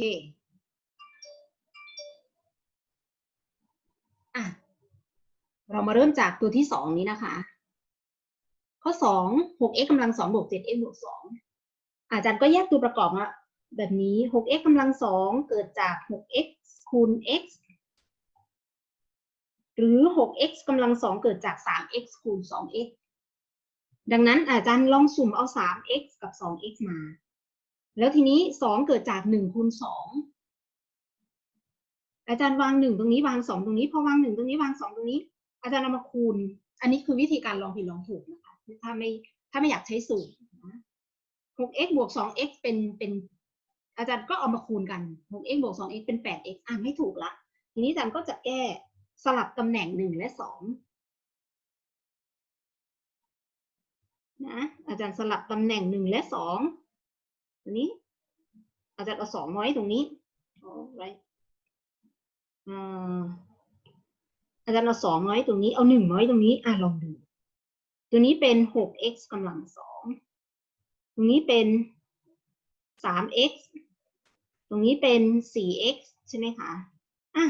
เคอะเรามาเริ่มจากตัวที่สองนี้นะคะ ข้อสองหก x กำลังสองบวกเจ็ด x บวกสองอาจารย์ก็แยกตัวประกอบมาแบบนี้หก x กำลังสองเกิดจากหก x คูณ x หรือ 6x กำลังสองเกิดจาก 3x คูณ 2x ดังนั้นอาจารย์ลองสุ่มเอา 3x กับ 2x มา แล้วทีนี้2เกิดจาก1คูณ2องอาจารย์วาง1ตรงนี้วาง2ตรงนี้พอวาง1ตรงนี้วาง2ตรงนี้ อาจารย์เอามาคูณ อันนี้คือวิธีการลองผิดลองถูกนะคะถ้าไม่ถ้าไม่อยากใช้สูตรนะ 6x บวก 2x เป็นเป็นอาจารย์ก็เอามาคูณกัน 6x บวก 2x เป็น 8x อะไม่ถูกละ ทีนี้อาจารย์ก็จะแก้สลับตำแหน่งหนึ่งและสองนะอาจารย์สลับตำแหน่งหนึ่งและสอง ตัวนี้ อาจารย์เอาสองไว้ตรงนี้เอาไว้อาจารย์เอาสองไว้ตรงนี้ เอาหนึ่งไว้ตรงนี้ อะลองดู ตัวนี้เป็นหก x กำลังสอง ตรงนี้เป็นสาม x ตรงนี้เป็นสี่ x ใช่ไหมคะ อะ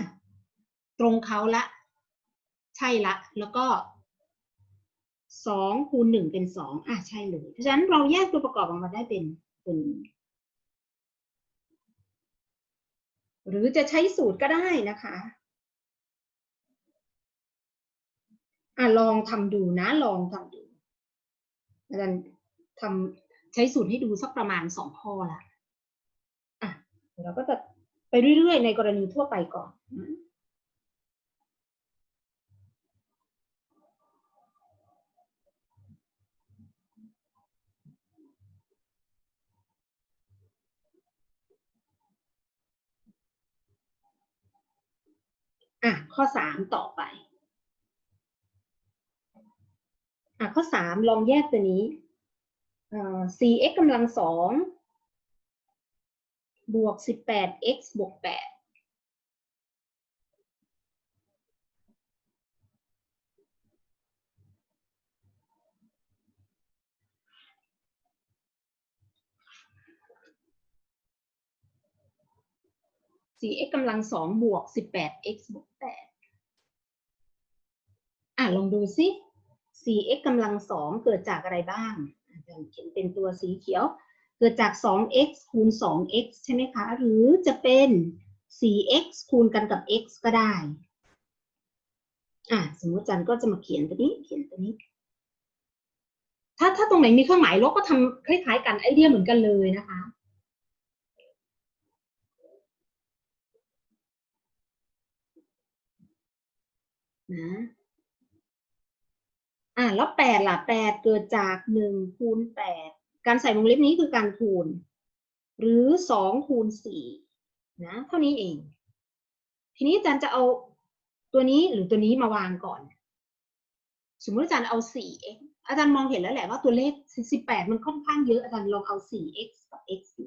ตรงเขาละ ใช่ละ แล้วก็สองคูณหนึ่งเป็นสองอะใช่เลย เพราะฉะนั้นเราแยกตัวประกอบออกมาได้เป็น ตัวนี้หรือจะใช้สูตรก็ได้นะคะอะลองทำดูนะลองทำดูอาจารย์ทำใช้สูตรให้ดูสักประมาณสองข้อละอะเราก็จะไปเรื่อยๆ ในกรณีทั่วไปก่อน ข้อสามต่อไปอะข้อสามลองแยกตัวนี้ 4x กำลังสองบวก 18x บวก8 4x กำลังสองบวก 18x บวก8 อะลองดูซิ 4x กำลังสองเกิดจากอะไรบ้างอาจารย์เขียนเป็นตัวสีเขียว เกิดจาก 2x คูณ 2x ใช่ไหมคะ หรือจะเป็น 4x คูณกันกับ x ก็ได้ อะสมมติอาจารย์ก็จะมาเขียนตัวนี้ เขียนตัวนี้ ถ้าถ้าตรงไหนมีเครื่องหมายลบก็ทำคล้ายๆกันไอเดียเหมือนกันเลยนะคะนะ อะแล้วแปดล่ะแปดเกิดจากหนึ่งคูณแปดการใส่วงเล็บนี้คือการคูณ หรือสองคูณสี่นะเท่านี้เอง ทีนี้อาจารย์จะเอาตัวนี้หรือตัวนี้มาวางก่อน สมมติอาจารย์เอาสี่ x อาจารย์มองเห็นแล้วแหละว่าตัวเลขสิบแปดมันค่อนข้างเยอะอาจารย์ลองเอาสี่ x กับ x ดู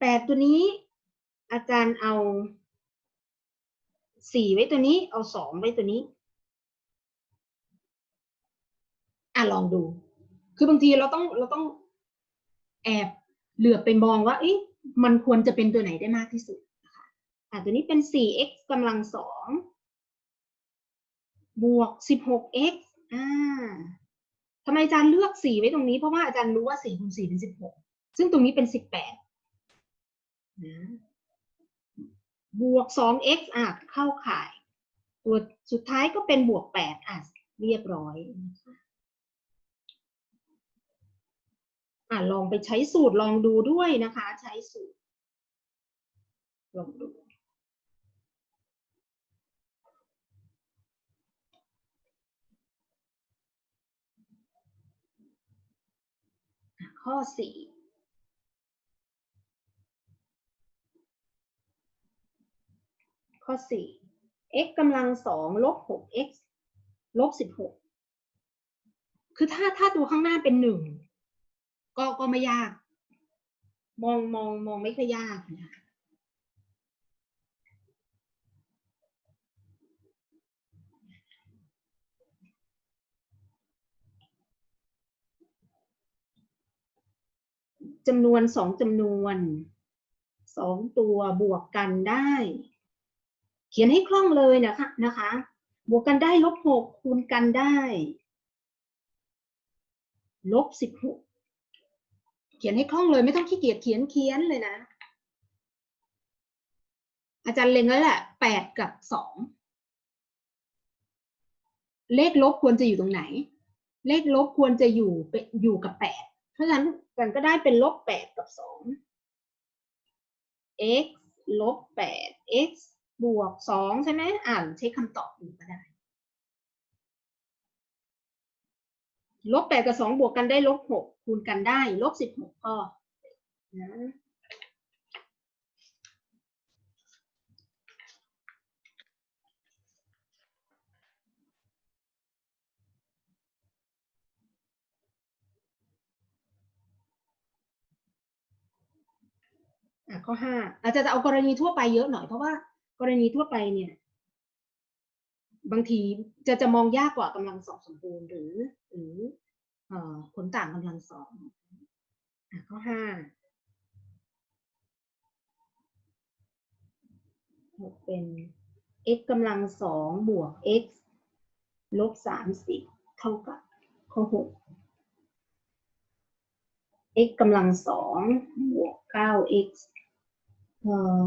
แปดตัวนี้อาจารย์เอา สี่ไว้ตัวนี้ เอาสองไว้ตัวนี้ อะลองดู คือบางทีเราต้องเราต้องแอบเหลือบไปมองว่าเอ๊ะมันควรจะเป็นตัวไหนได้มากที่สุดนะคะอะตัวนี้เป็น 4x กำลังสองบวก 16x อ่าทำไมอาจารย์เลือก 4 ไว้ตรงนี้ เพราะว่าอาจารย์รู้ว่า4คูณ4เป็น 16 ซึ่งตรงนี้เป็น 18นะ บวก 2x อะเข้าข่าย ตัวสุดท้ายก็เป็นบวก 8 อะ เรียบร้อยนะคะอะลองไปใช้สูตรลองดูด้วยนะคะ ใช้สูตร ลองดูข้อสี่ ข้อสี่ x กำลังสองลบหก x ลบสิบหกคือถ้าถ้าดูข้างหน้าเป็นหนึ่งก็ก็ไม่ยาก มองมองมองไม่ค่อยยากนะจำนวนสองจำนวนสองตัวบวกกันได้ ขียนให้คล่องเลยนะคะนะคะ บวกกันได้ลบหกคูณกันได้ลบสิบหกเขียนให้คล่องเลยไม่ต้องขี้เกียจเขียนเขียนเลยนะ อาจารย์เล็งแล้วแหละแปดกับสองเลขลบควรจะอยู่ตรงไหน เลขลบควรจะอยู่เป็นอยู่กับแปดเพราะฉะนั้นกันก็ได้เป็นลบแปดกับสอง x ลบแปด x บวกสองใช่ไหมอ่านเช็คคำตอบดูก็ได้ลบแปดกับสองบวกกันได้ลบหกคูณกันได้ลบสิบหกก็นะอะข้อห้าอาจจะจะเอากรณีทั่วไปเยอะหน่อยเพราะว่า กรณีทั่วไปเนี่ย บางทีจะจะมองยากกว่ากำลังสองสมบูรณ์หรือ หรือเอ่อผลต่างกำลังสองอข้อห้าหกเป็น x กำลังสองบวก x ลบสามสิบเท่ากับข้อหก x กำลังสองบวกเก้า x เอ่อ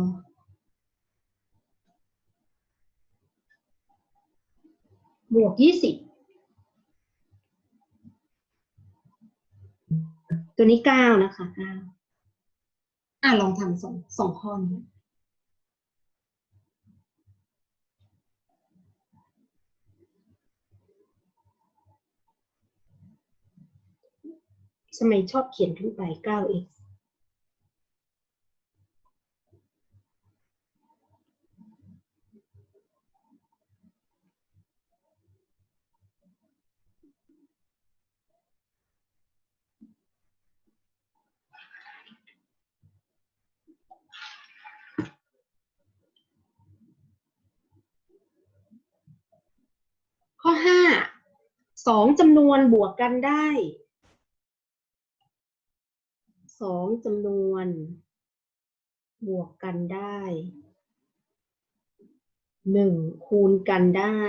บวกยี่สิบตัวนี้เก้านะคะเก้าอะลองทำสองสองข้อนี้ทำไมชอบเขียนขึ้นไป 9x ข้อห้าสองจำนวนบวกกันได้สองจำนวน บวกกันได้หนึ่งคูณกันได้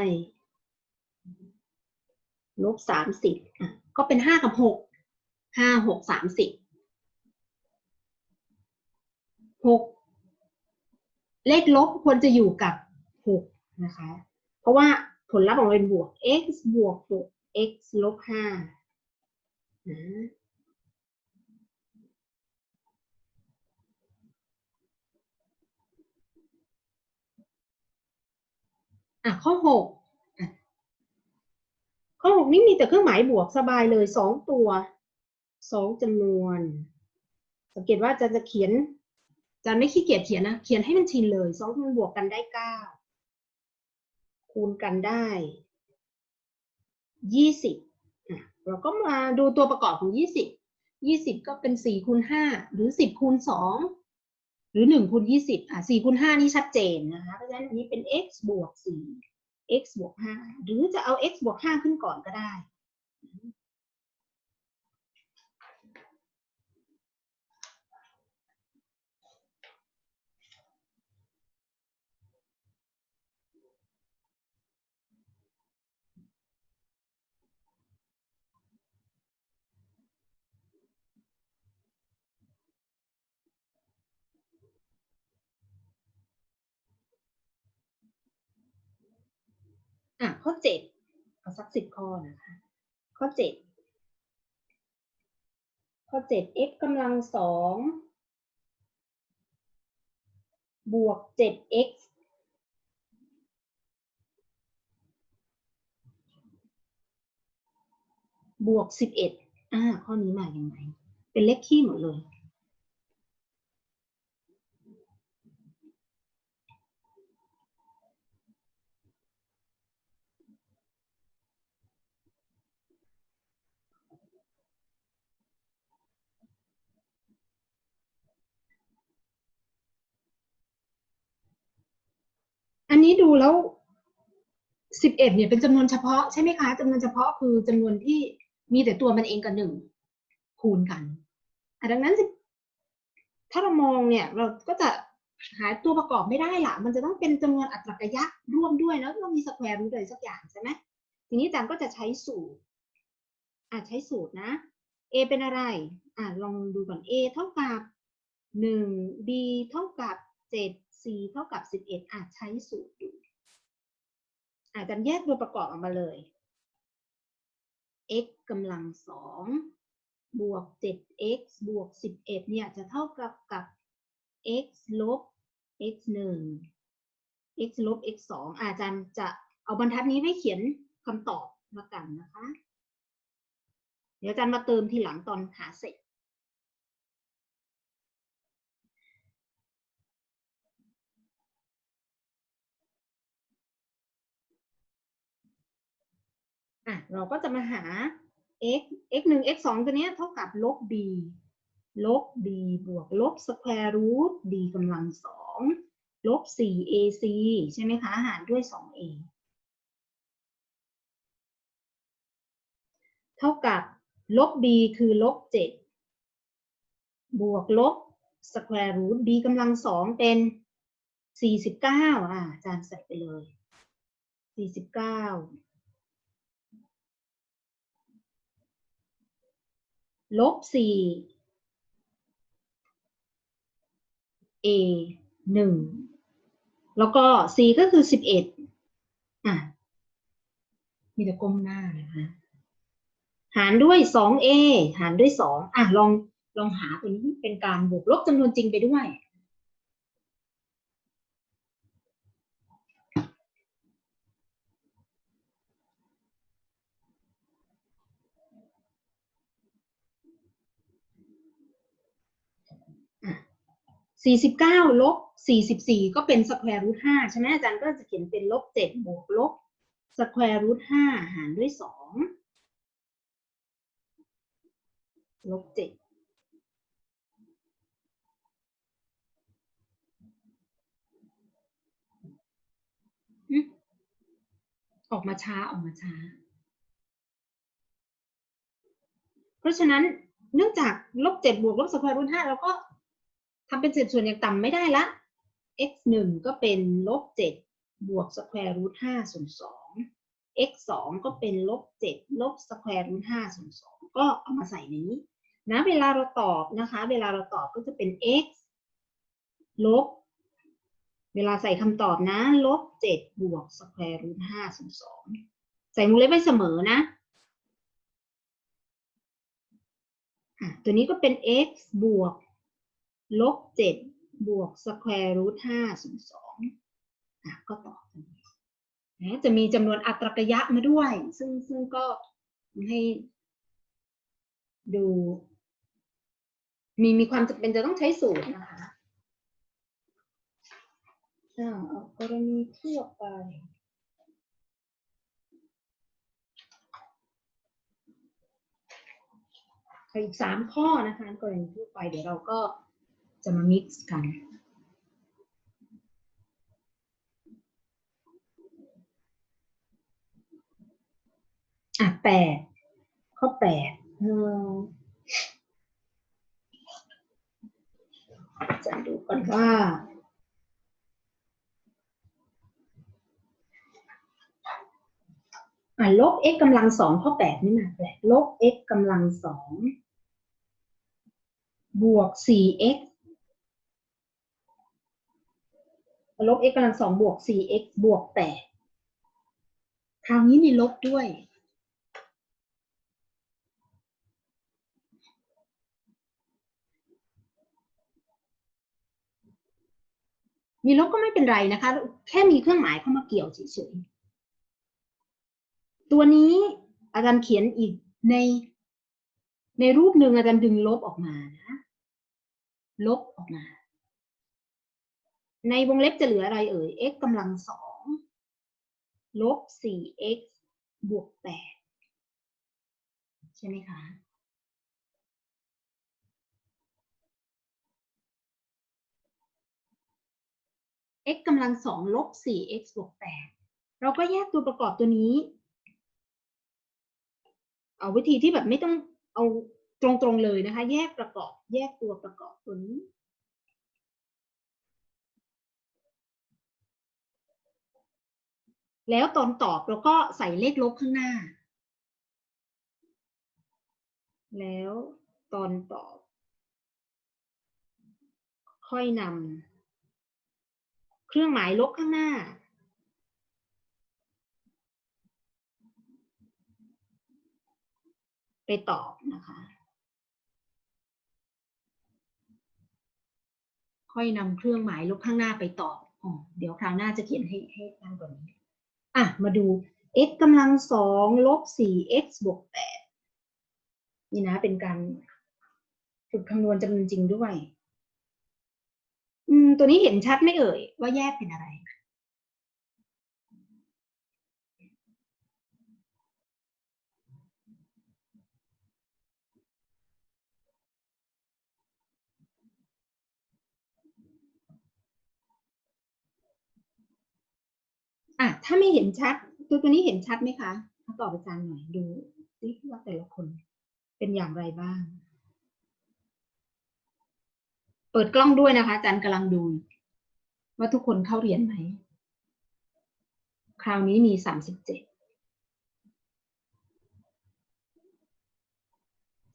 ลบสามสิบอะก็เป็นห้ากับหกห้าหกสามสิบหกเลขลบควรจะอยู่กับหกนะคะ เพราะว่า ผลลัพธ์ออกมาเป็นบวก x บวก6 x ลบ5นะอะข้อ6ข้อ6นี่มีแต่เครื่องหมายบวกสบายเลย2ตัว2จำนวน สังเกตว่าจะจะเขียนจะไม่ขี้เกียจเขียนนะ เขียนให้มันชินเลย2จำนวนบวกกันได้9 คูณกันได้ยี่สิบเราก็มาดูตัวประกอบของยี่สิบยี่สิบก็เป็นสี่คูณห้าหรือสิบคูณสองหรือหนึ่งคูณยี่สิบอะสี่คูณห้านี่ชัดเจนนะคะ เพราะฉะนั้นอันนี้เป็น x บวกสี่ x บวกห้าหรือจะเอา x บวกห้าขึ้นก่อนก็ได้ อะข้อเจ็ดเอาสักสิบข้อนะคะ ข้อเจ็ดข้อเจ็ด x กำลังสองบวกเจ็ด x บวกสิบเอ็ดอ่าข้อนี้มาอย่างไงเป็นเลขคี่หมดเลย นี้ดูแล้วสิบเอ็ดเนี่ยเป็นจำนวนเฉพาะใช่ไหมคะจำนวนเฉพาะคือจำนวนที่มีแต่ตัวมันเองกับหนึ่งคูณกันอดังนั้นถ้าเรามองเนี่ยเราก็จะหาตัวประกอบไม่ได้ละมันจะต้องเป็นจำนวนอัตรากยะร่วมด้วยแล้วต้องมีสแควร์รูทอะไรสักอย่างใช่ไหมทีนี้อาจารย์ก็จะใช้สูตรอะใช้สูตรนะ a เป็นอะไรอะลองดูก่อน a เท่ากับหนึ่ง b เท่ากับเจ็ด c เท่ากับสิบเอ็ดอะใช้สูตรดูอาจารย์แยกตัวประกอบออกมาเลย x กำลังสองบวก 7x บวก 11 เนี่ยจะเท่ากับกับ x ลบ x 1 x ลบ x 2อาจารย์จะเอาบรรทัดนี้ไว้เขียนคำตอบละกันนะคะ เดี๋ยวอาจารย์มาเติมทีหลังตอนหาเสร็จ อะเราก็จะมาหา x x หนึ่ง x สองตัวนี้เท่ากับลบ b ลบ b บวกลบ square root b กำลังสองลบ 4ac ใช่ไหมคะ หารด้วย 2a เท่ากับลบ b คือลบ 7 บวกลบ square root b กำลังสองเป็น 49 อะอาจารย์ใส่ไปเลย 49 ลบสี่ a หนึ่งแล้วก็ c ก็คือสิบเอ็ดอะ มีแต่ก้มหน้านะคะ หารด้วยสอง a หารด้วยสองอะลองลองหาตัวนี้เป็นการบวกลบจำนวนจริงไปด้วย สี่สิบเก้าลบสี่สิบสี่ก็เป็นสแควร์รูทห้าใช่ไหมอาจารย์ก็จะเขียนเป็นลบเจ็ดบวกลบสแควร์รูทห้าหารด้วยสองลบเจ็ดอืมออกมาช้าออกมาช้า เพราะฉะนั้นเนื่องจากลบเจ็ดบวกลบสแควร์รูทห้าเราก็ ทำเป็นเศษส่วนอย่างต่ำไม่ได้ละ x หนึ่งก็เป็นลบเจ็ดบวกสแควร์รูทห้าส่วนสอง x สองก็เป็นลบเจ็ดลบสแควร์รูทห้าส่วนสองก็เอามาใส่ในนี้นะเวลาเราตอบนะคะ เวลาเราตอบก็จะเป็น x ลบ เวลาใส่คำตอบนะ ลบเจ็ดบวกสแควร์รูทห้าส่วนสองใส่วงเล็บไว้เสมอนะตัวนี้ก็เป็น x บวก ลบเจ็ดบวกสแควร์รูทห้าส่วนสองอะก็ตอบนะจะมีจำนวนอัตรกยะมาด้วย ซึ่งซึ่งก็ให้ดู มีมีความจำเป็นจะต้องใช้สูตรนะคะอ่าเอากรณีทั่วไปอีกสามข้อนะคะกรณีทั่วไปเดี๋ยวเราก็ จะมา mix กัน อะแปดข้อแปดจะดูก่อนว่าอะลบ x กำลังสองข้อแปดนี่มาแปลกลบ x กำลังสองบวก 4x ลบ x กำลังสองบวก 4x บวกแปดคราวนี้มีลบด้วย มีลบก็ไม่เป็นไรนะคะ แค่มีเครื่องหมายเข้ามาเกี่ยวเฉยๆ ตัวนี้อาจารย์เขียนอีกในในรูปหนึ่งอาจารย์ดึงลบออกมานะ ลบออกมา ในวงเล็บจะเหลืออะไรเอ่ย x กำลังสองลบ 4x บวก 8 ใช่ไหมคะ x กำลังสองลบ 4x บวก 8 เราก็แยกตัวประกอบตัวนี้ เอาวิธีที่แบบไม่ต้องเอาตรงๆเลยนะคะ แยกประกอบ แยกตัวประกอบตัวนี้ แล้วตอนตอบเราก็ใส่เลขลบข้างหน้า แล้วตอนตอบ ค่อยนำเครื่องหมายลบข้างหน้า ไปตอบนะคะค่อยนำเครื่องหมายลบข้างหน้าไปตอบ อ๋อ เดี๋ยวคราวหน้าจะเขียนให้ให้ตั้งกว่านี้ อะ มาดู x กำลังสองลบสี่ x บวกแปดนี่นะ เป็นการฝึกคำนวณจำนวนจริงด้วย อืม ตัวนี้เห็นชัดไหม่เอ่ย ว่าแยกเป็นอะไร อะถ้าไม่เห็นชัด ตัวตัวนี้เห็นชัดไหมคะมาตอบอาจารย์หน่อยดูซิว่าแต่ละคนเป็นอย่างไรบ้าง เปิดกล้องด้วยนะคะ อาจารย์กำลังดู ว่าทุกคนเข้าเรียนไหม คราวนี้มีสามสิบเจ็ด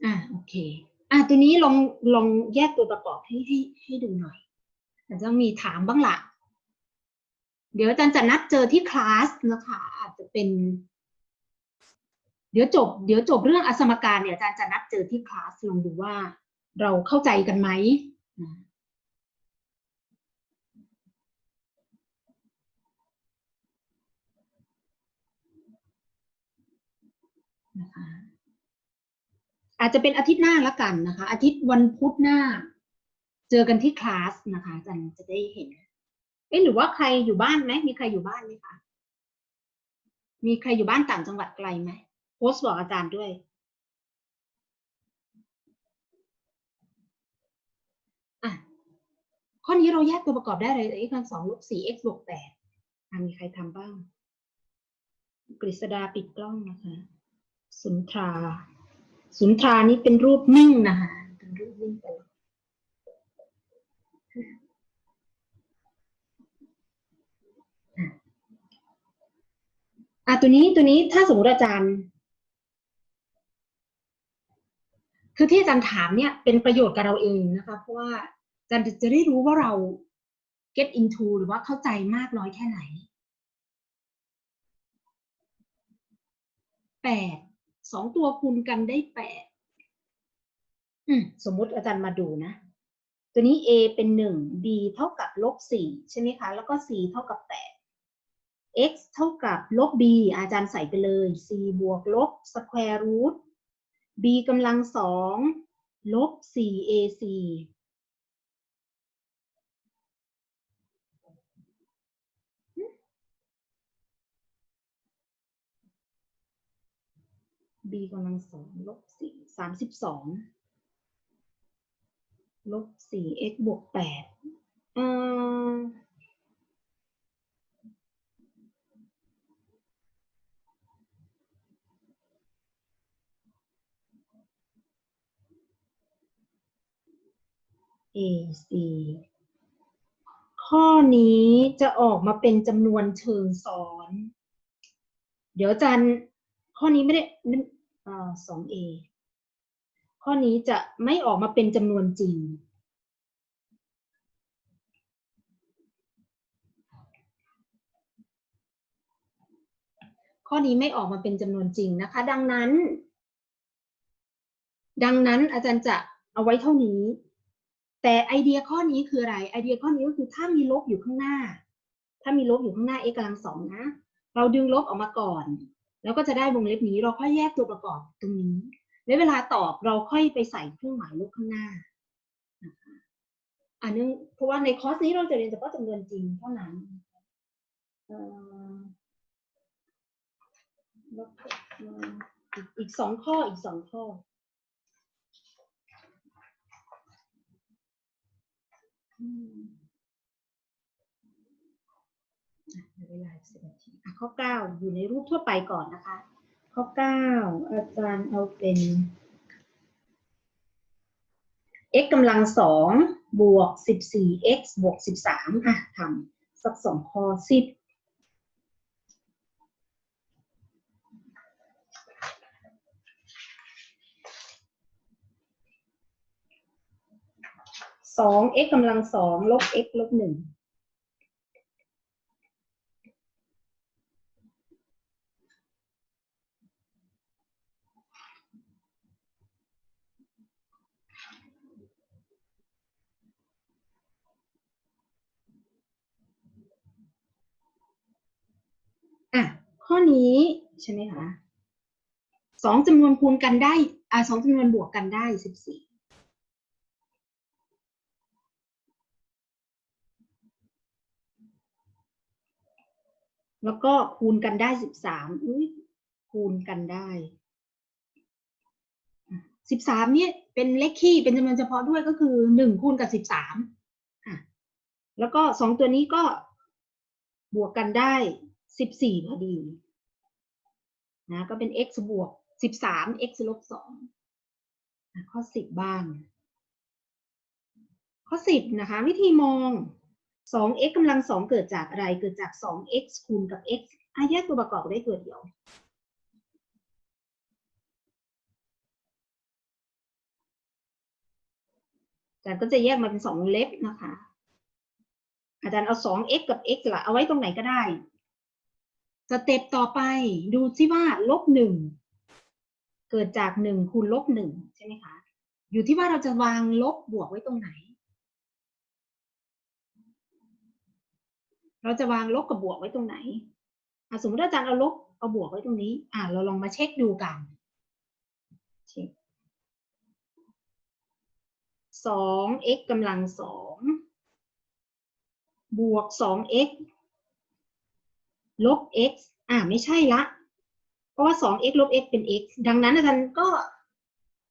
อะโอเค อะตัวนี้ลองลองแยกตัวประกอบให้ให้ให้ดูหน่อยอาจจะมีถามบ้างละ เดี๋ยวอาจารย์จะนัดเจอที่คลาสนะคะ อาจจะเป็น เดี๋ยวจบ เดี๋ยวจบเรื่องอสมการเนี่ยอาจารย์จะนัดเจอที่คลาสลองดูว่าเราเข้าใจกันไหมนะคะอาจจะเป็นอาทิตย์หน้าละกันนะคะ อาทิตย์วันพุธหน้า เจอกันที่คลาสนะคะอาจารย์จะได้เห็น เอ๊ะหรือว่าใครอยู่บ้านไหมมีใครอยู่บ้านไหมคะมีใครอยู่บ้านต่างจังหวัดไกลไหมโพสต์บอกอาจารย์ด้วยอะข้อนี้เราแยกตัวประกอบได้เลย x กำลังสองลบสี่ x บวกแปดมีใครทำบ้าง กฤษดาปิดกล้องนะคะ สุนทรา สุนทรานี่เป็นรูปนิ่งนะคะเป็นรูปนิ่งไปเลย อะตัวนี้ตัวนี้ถ้าสมมติอาจารย์ คือที่อาจารย์ถามเนี่ยเป็นประโยชน์กับเราเองนะคะ เพราะว่าอาจารย์จะได้รู้ว่าเรา get into หรือว่าเข้าใจมากน้อยแค่ไหนแปดสองตัวคูณกันได้แปดอืมสมมุติอาจารย์มาดูนะ ตัวนี้ a เป็นหนึ่ง b เท่ากับลบสี่ใช่ไหมคะ แล้วก็ c เท่ากับแปด x เท่ากับลบ b อาจารย์ใส่ไปเลย c บวกลบ square root b กำลังสองลบ 4ac b กำลังสองลบสี่สามสิบสองลบสี่ x บวกแปดเอ่อ AC ข้อนี้จะออกมาเป็นจำนวนเชิงซ้อน เดี๋ยวอาจารย์ข้อนี้ไม่ได้สอง A ข้อนี้จะไม่ออกมาเป็นจำนวนจริง ข้อนี้ไม่ออกมาเป็นจำนวนจริงนะคะ ดังนั้น ดังนั้นอาจารย์จะเอาไว้เท่านี้ แต่ไอเดียข้อนี้คืออะไร ไอเดียข้อนี้ก็คือถ้ามีลบอยู่ข้างหน้า ถ้ามีลบอยู่ข้างหน้า x กำลังสองนะ เราดึงลบออกมาก่อน แล้วก็จะได้วงเล็บนี้เราค่อยแยกตัวประกอบตรงนี้ แล้วเวลาตอบเราค่อยไปใส่เครื่องหมายลบข้างหน้าอันนึงเพราะว่าในคอร์สนี้เราจะเรียนเฉพาะจำนวนจริงเท่านั้นอีกสองข้ออีกสองข้อ อืมอะ เหลือเวลาอีกสิบนาทีอะข้อเก้าอยู่ในรูปทั่วไปก่อนนะคะ ข้อเก้าอาจารย์เอาเป็น x กำลังสองบวกสิบสี่ x บวกสิบสามอะทำสักสองข้อสิบ สอง x กำลังสองลบ x ลบหนึ่งอะ ข้อนี้ใช่ไหมคะสองจำนวนคูณกันได้ อ่าสองจำนวนบวกกันได้สิบสี่ แล้วก็คูณกันได้สิบสามอุ้ยคูณกันได้สิบสามเนี่ยเป็นเลขคี่เป็นจำนวนเฉพาะด้วยก็คือหนึ่งคูณกับสิบสามอะแล้วก็สองตัวนี้ก็บวกกันได้สิบสี่พอดีนะก็เป็น x บวกสิบสาม x ลบสองข้อสิบบ้าง ข้อสิบนะคะ วิธีมอง สอง x กำลังสองเกิดจากอะไร เกิดจากสอง x คูณกับ x อะแยกตัวประกอบได้ตัวเดียว อาจารย์ก็จะแยกมาเป็นสองเล็บนะคะ อาจารย์เอาสอง x กับ x ละเอาไว้ตรงไหนก็ได้ สเต็ปต่อไปดูซิว่าลบหนึ่งเกิดจากหนึ่งคูณลบหนึ่งใช่ไหมคะ อยู่ที่ว่าเราจะวางลบบวกไว้ตรงไหน เราจะวางลบกับบวกไว้ตรงไหนสมมติอาจารย์เอาลบเอาบวกไว้ตรงนี้ อะเราลองมาเช็คดูกันเช็คสอง x กำลังสองบวกสอง x ลบ x อ่าไม่ใช่ละ เพราะว่า 2x ลบ x เป็น x ดังนั้นอาจารย์ก็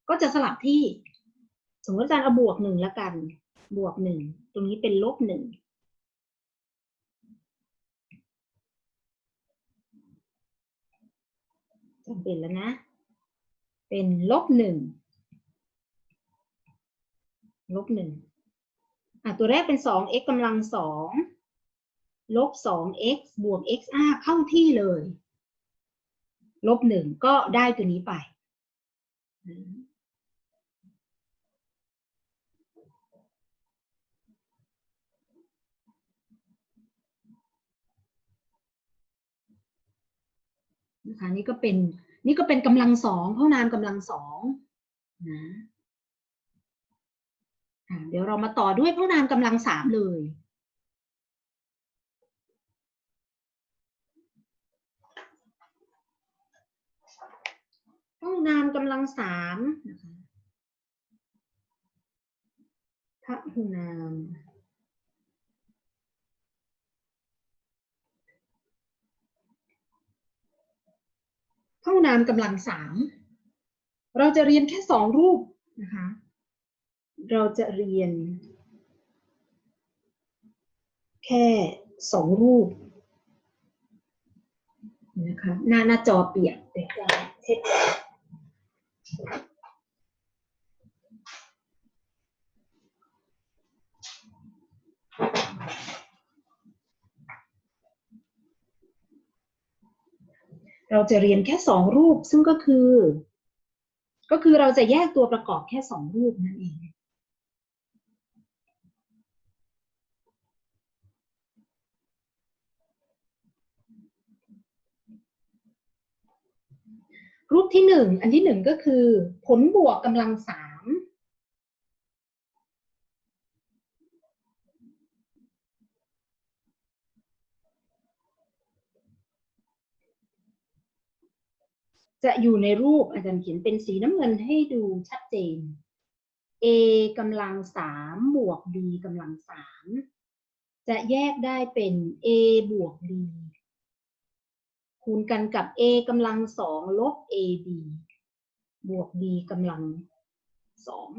ก็จะสลับที่ สมมติอาจารย์เอาบวกหนึ่งแล้วกัน บวกหนึ่งตรงนี้เป็นลบหนึ่ง จำเป็นแล้วนะ เป็นลบหนึ่งลบหนึ่งอะตัวแรกเป็น 2x กำลังสองลบสอง x บวก x อาเข้าที่เลย ลบหนึ่งก็ได้ตัวนี้ไป นะคะนี่ก็เป็นนี่ก็เป็นกำลังสองเท่านามกำลังสองนะเดี๋ยวเรามาต่อด้วยเท่านามกำลังสามเลยห้องนามกำลังสามนะคะพระหูนาม ห้องนามกำลังสามเราจะเรียนแค่สองรูปนะคะ เราจะเรียน แค่สองรูปนะคะหน้าหน้าจอเปียกเดี๋ยวจะเช็ด เราจะเรียนแค่สองรูปซึ่งก็คือ ก็คือเราจะแยกตัวประกอบแค่สองรูปนั่นเองรูปที่หนึ่งอันที่หนึ่งก็คือ ผลบวกกำลังสาม จะอยู่ในรูปอาจารย์เขียนเป็นสีน้ำเงินให้ดูชัดเจน a กำลังสามบวก b กำลังสามจะแยกได้เป็น a บวก b คูณกันกับ a กำลังสองลบ ab บวก b กำลังสอง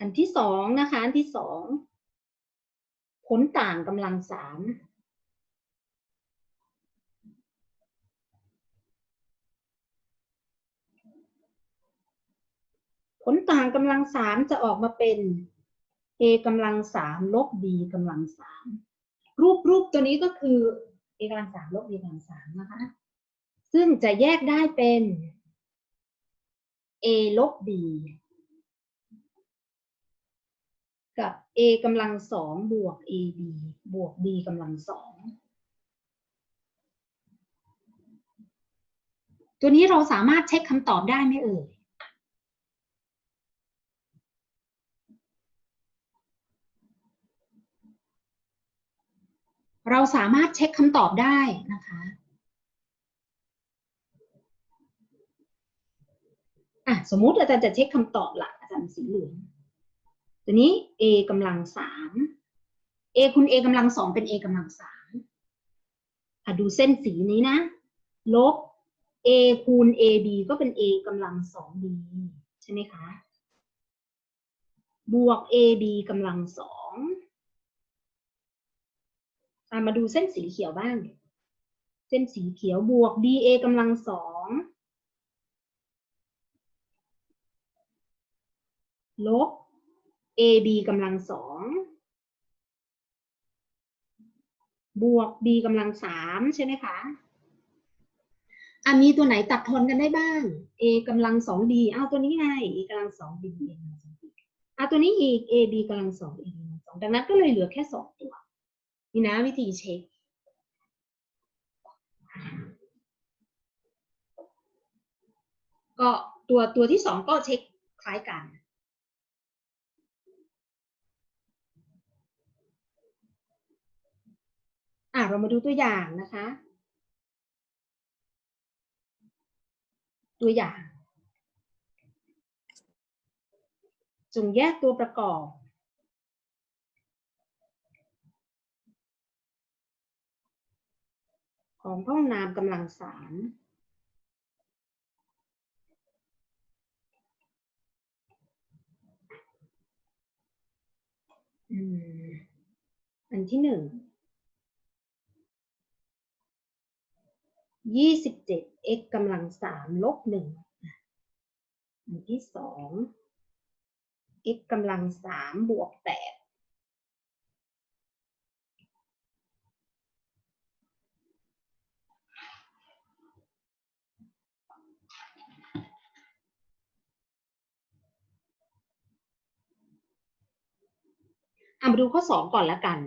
อันที่สองนะคะ อันที่สองผลต่างกำลังสาม ผ ลต่างกำลังสามจะออกมาเป็น a กำลังสามลบ b กำลังสามรูปรูปตัวนี้ก็คือ a กำลังสามลบ b กำลังสามนะคะ ซึ่งจะแยกได้เป็น a ลบ b กับ a กำลังสองบวก ab บวก b กำลังสองตัวนี้เราสามารถเช็คคำตอบได้ไหมเอ่ย เราสามารถเช็คคำตอบได้นะคะอะสมมุติอาจารย์จะเช็คคำตอบละอาจารย์สีเหลืองตัวนี้ a กำลังสาม a คูณ a กำลังสองเป็น a กำลังสามดูเส้นสีนี้นะ ลบ a คูณ ab ก็เป็น a กำลังสอง b ใช่ไหมคะ บวก ab กำลังสอง มาดูเส้นสีเขียวบ้าง เส้นสีเขียวบวก ba กำลังสองลบ ab กำลังสองบวก b กำลังสามใช่ไหมคะอะมีตัวไหนตัดทอนกันได้บ้าง a กำลังสอง b เอาตัวนี้ไง a กำลังสอง b a กำลังสอง b อะตัวนี้อีก a b กำลังสอง a b กำลังสองดังนั้นก็เลยเหลือแค่สองตัว นี่นะวิธีเช็คก็ตัวตัวที่สองก็เช็คคล้ายกัน อะเรามาดูตัวอย่างนะคะ ตัวอย่าง จงแยกตัวประกอบ ของห้องน้ำกำลังสามอืมอันที่หนึ่งยี่สิบเจ็ด x กำลังสามลบหนึ่งอันที่สอง x กำลังสามบวกแปด อะมาดูข้อสองก่อนละกัน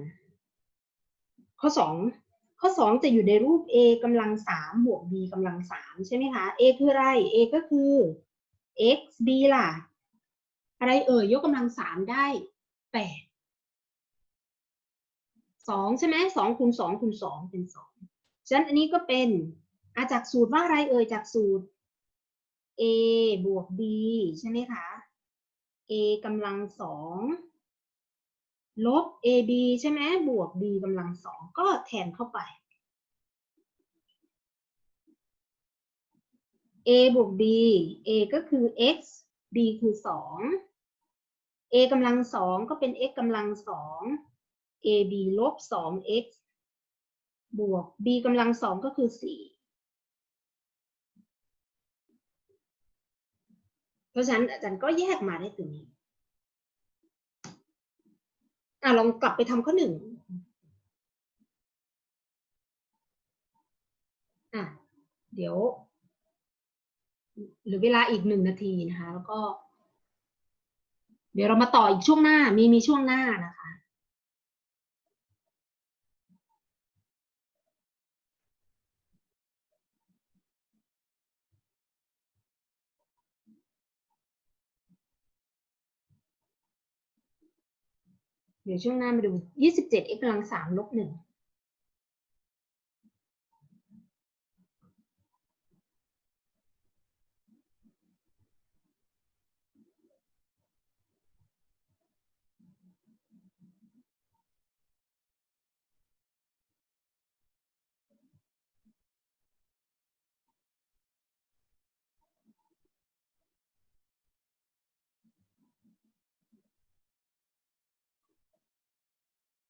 ข้อสองข้อสองจะอยู่ในรูป a กำลังสามบวก b กำลังสามใช่ไหมคะ a คืออะไร a ก็คือ x b ล่ะ อะไรเอ่ยยกกำลังสามได้แปดสองใช่ไหมสองคูณสองคูณสองเป็นสองฉะนั้นอันนี้ก็เป็นอาจากสูตรว่าอะไรเอ่ยจากสูตร a บวก b ใช่ไหมคะ a กำลังสอง ลบ ab ใช่ไหมบวก b กำลังสองก็แทนเข้าไป a บวก b a ก็คือ x b คือสอง a กำลังสองก็เป็น x กำลังสอง ab ลบสอง x บวก b กำลังสองก็คือสี่เพราะฉะนั้นอาจารย์ก็แยกมาได้ตัวนี้ อะลองกลับไปทำข้อหนึ่งอะเดี๋ยว หรือเวลาอีกหนึ่งนาทีนะคะ แล้วก็ เดี๋ยวเรามาต่ออีกช่วงหน้ามีมีช่วงหน้านะคะ เดี๋ยวช่วงหน้ามาดู 27 x กำลัง3ลบ1